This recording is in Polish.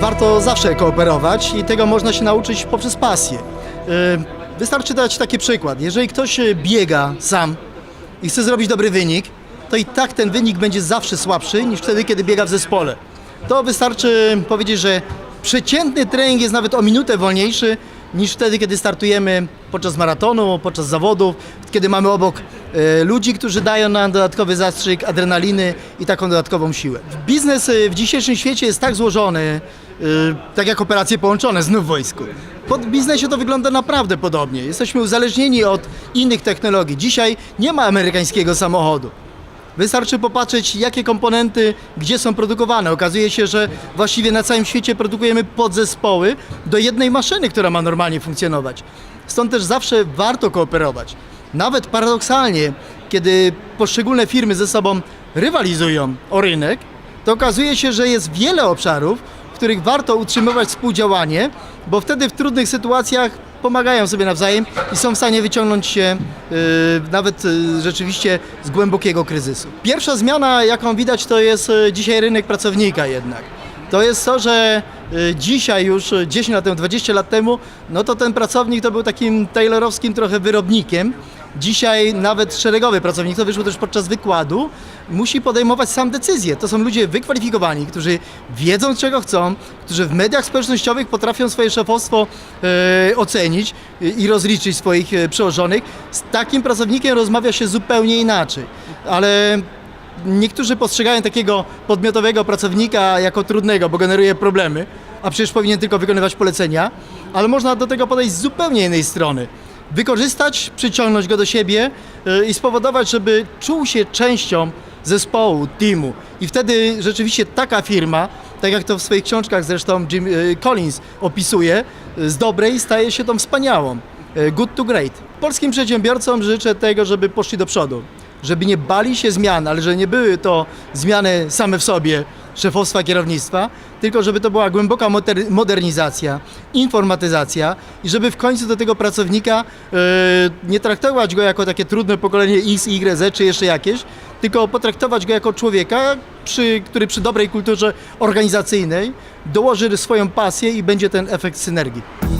warto zawsze kooperować i tego można się nauczyć poprzez pasję. Y, Wystarczy dać taki przykład. Jeżeli ktoś y, biega sam i chce zrobić dobry wynik, to i tak ten wynik będzie zawsze słabszy niż wtedy, kiedy biega w zespole. To wystarczy powiedzieć, że przeciętny trening jest nawet o minutę wolniejszy niż wtedy, kiedy startujemy podczas maratonu, podczas zawodów, kiedy mamy obok ludzi, którzy dają nam dodatkowy zastrzyk adrenaliny i taką dodatkową siłę. Biznes w dzisiejszym świecie jest tak złożony, tak jak operacje połączone znów w wojsku. Pod biznesie to wygląda naprawdę podobnie. Jesteśmy uzależnieni od innych technologii. Dzisiaj nie ma amerykańskiego samochodu. Wystarczy popatrzeć, jakie komponenty gdzie są produkowane. Okazuje się, że właściwie na całym świecie produkujemy podzespoły do jednej maszyny, która ma normalnie funkcjonować. Stąd też zawsze warto kooperować. Nawet paradoksalnie, kiedy poszczególne firmy ze sobą rywalizują o rynek, to okazuje się, że jest wiele obszarów, których warto utrzymywać współdziałanie, bo wtedy w trudnych sytuacjach pomagają sobie nawzajem i są w stanie wyciągnąć się yy, nawet yy, rzeczywiście z głębokiego kryzysu. Pierwsza zmiana, jaką widać, to jest yy, dzisiaj rynek pracownika jednak. To jest to, że y, dzisiaj już y, 10 lat temu, 20 lat temu, no to ten pracownik to był takim taylorowskim trochę wyrobnikiem. Dzisiaj nawet szeregowy pracownik, to wyszło też podczas wykładu, musi podejmować sam decyzje. To są ludzie wykwalifikowani, którzy wiedzą czego chcą, którzy w mediach społecznościowych potrafią swoje szefostwo e, ocenić i- i rozliczyć swoich e, przełożonych. Z takim pracownikiem rozmawia się zupełnie inaczej. Ale Niektórzy postrzegają takiego podmiotowego pracownika jako trudnego, bo generuje problemy, a przecież powinien tylko wykonywać polecenia, ale można do tego podejść z zupełnie innej strony. Wykorzystać, przyciągnąć go do siebie y, i spowodować, żeby czuł się częścią zespołu, teamu. I wtedy rzeczywiście taka firma, tak jak to w swoich książkach zresztą Jim y, Collins opisuje, z dobrej staje się tą wspaniałą. Y, Good to great. Polskim przedsiębiorcom życzę tego, żeby poszli do przodu żeby nie bali się zmian, ale że nie były to zmiany same w sobie szefostwa kierownictwa, tylko żeby to była głęboka moder- modernizacja, informatyzacja i żeby w końcu do tego pracownika e, nie traktować go jako takie trudne pokolenie X, Y, Z czy jeszcze jakieś, tylko potraktować go jako człowieka, przy, który przy dobrej kulturze organizacyjnej dołoży swoją pasję i będzie ten efekt synergii.